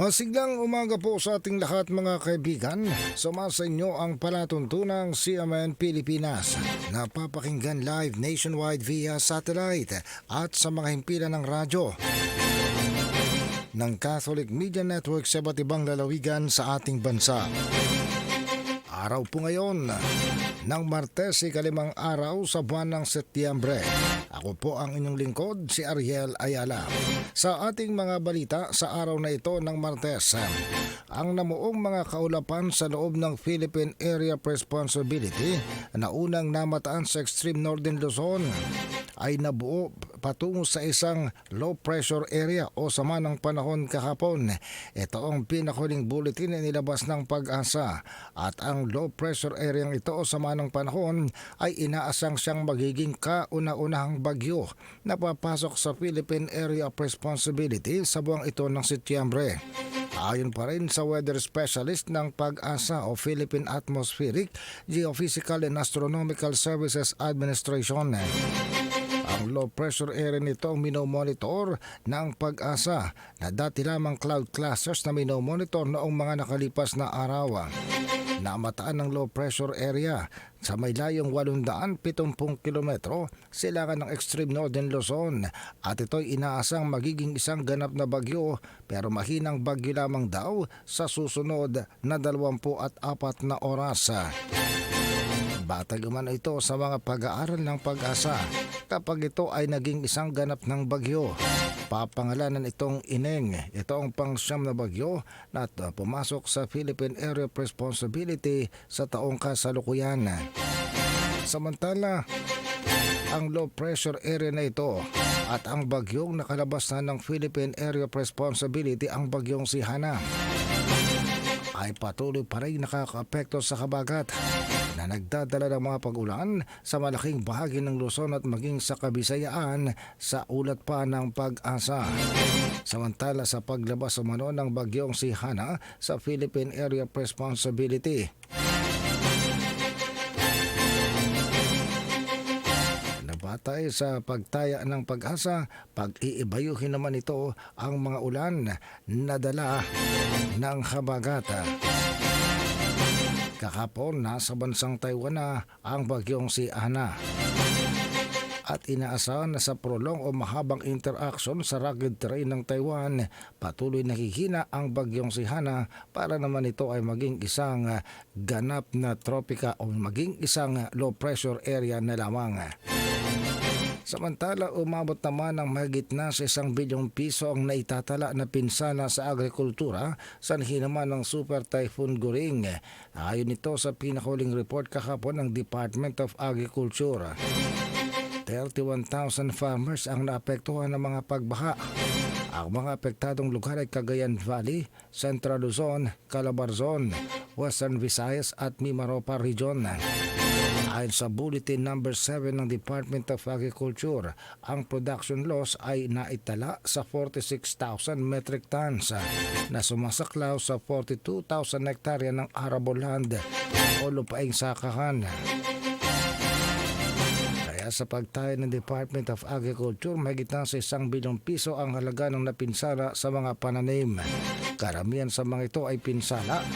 Masiglang umaga po sa ating lahat mga kaibigan. Sumasa inyo ang palatuntunang CMN Pilipinas. Napapakinggan live nationwide via satellite at sa mga himpilan ng radyo ng Catholic Media Network sa iba't ibang lalawigan sa ating bansa. Araw po ngayon ng Martes, ikalimang araw sa buwan ng Setyembre. Ako po ang inyong lingkod, si Ariel Ayala. Sa ating mga balita sa araw na ito ng Martes, ang namuong mga kaulapan sa loob ng Philippine Area of Responsibility na unang namataan sa Extreme Northern Luzon ay nabuo patungo sa isang low pressure area o sama ng panahon kahapon. Ito ang pinakuling bulletin na nilabas ng pag-asa at ang low pressure area ito o sama ng panahon ay inaasang siyang magiging kauna-unahang bagyo na papasok sa Philippine Area of Responsibility sa buwang ito ng Setyembre. Ayon pa rin sa weather specialist ng pag-asa o Philippine Atmospheric, Geophysical and Astronomical Services Administration. Ang low pressure area nito ang minomonitor ng pag-asa na dati lamang cloud clusters na minomonitor noong mga nakalipas na araw. Namataan ng low pressure area sa may layong 870 kilometro silangan ng extreme northern Luzon at ito'y inaasang magiging isang ganap na bagyo pero mahinang bagyo lamang daw sa susunod na 24 na oras. Batag man ito sa mga pag-aaral ng pag-asa kapag ito ay naging isang ganap ng bagyo. Papangalanan itong Ineng. Ito ang pangsyam na bagyo na uh, pumasok sa Philippine Area of Responsibility sa taong kasalukuyan. Samantala, ang low pressure area na ito at ang bagyong nakalabas na ng Philippine Area of Responsibility ang bagyong si Hana ay patuloy pa rin nakakaapekto sa kabagat na nagdadala ng mga pag-ulan sa malaking bahagi ng Luzon at maging sa Kabisayaan sa ulat pa ng pag-asa. Samantala sa paglabas umano ng bagyong si Hana sa Philippine Area of Responsibility. Nabatay sa pagtaya ng pag-asa, pag-iibayuhin naman ito ang mga ulan na dala ng habagata. Kahapon, nasa bansang Taiwan na ang bagyong si Ana. At inaasahan na sa prolong o mahabang interaction sa rugged terrain ng Taiwan, patuloy nakihina ang bagyong si Hana para naman ito ay maging isang ganap na tropika o maging isang low pressure area na lamang. Samantala, umabot naman ng mahigit na sa isang bilyong piso ang naitatala na pinsala sa agrikultura sa hinaman ng Super Typhoon Goring. Ayon ito sa pinakuling report kahapon ng Department of Agriculture. 31,000 farmers ang naapektuhan ng mga pagbaha. Ang mga apektadong lugar ay Cagayan Valley, Central Luzon, Calabarzon, Western Visayas at Mimaropa Region. Ayon sa Bulletin Number 7 ng Department of Agriculture, ang production loss ay naitala sa 46,000 metric tons na sumasaklaw sa 42,000 hektarya ng arable land o lupaing sakahan. Kaya sa pagtayo ng Department of Agriculture, mahigit na sa isang bilyong piso ang halaga ng napinsala sa mga pananim. Karamihan sa mga ito ay pinsala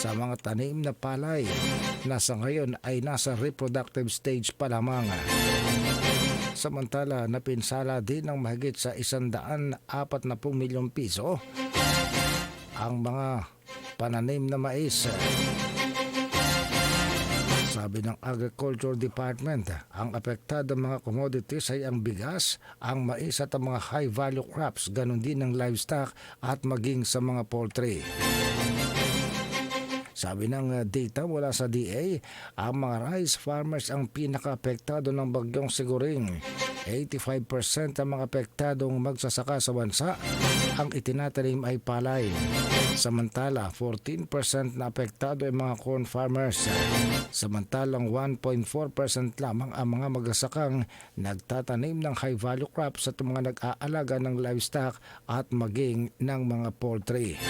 sa mga tanim na palay na sa ngayon ay nasa reproductive stage pa lamang. Samantala, napinsala din ng mahigit sa isandaan apat na pong milyong piso ang mga pananim na mais. Sabi ng Agriculture Department, ang apektadong mga commodities ay ang bigas, ang mais at ang mga high-value crops, ganun din ang livestock at maging sa mga poultry. Sabi ng uh, data mula sa DA, ang mga rice farmers ang pinaka-apektado ng bagyong siguring. 85% ang mga apektadong magsasaka sa bansa ang itinatanim ay palay. Samantala, 14% na apektado ay mga corn farmers. Samantalang 1.4% lamang ang mga magsasakang nagtatanim ng high-value crops at mga nag-aalaga ng livestock at maging ng mga poultry.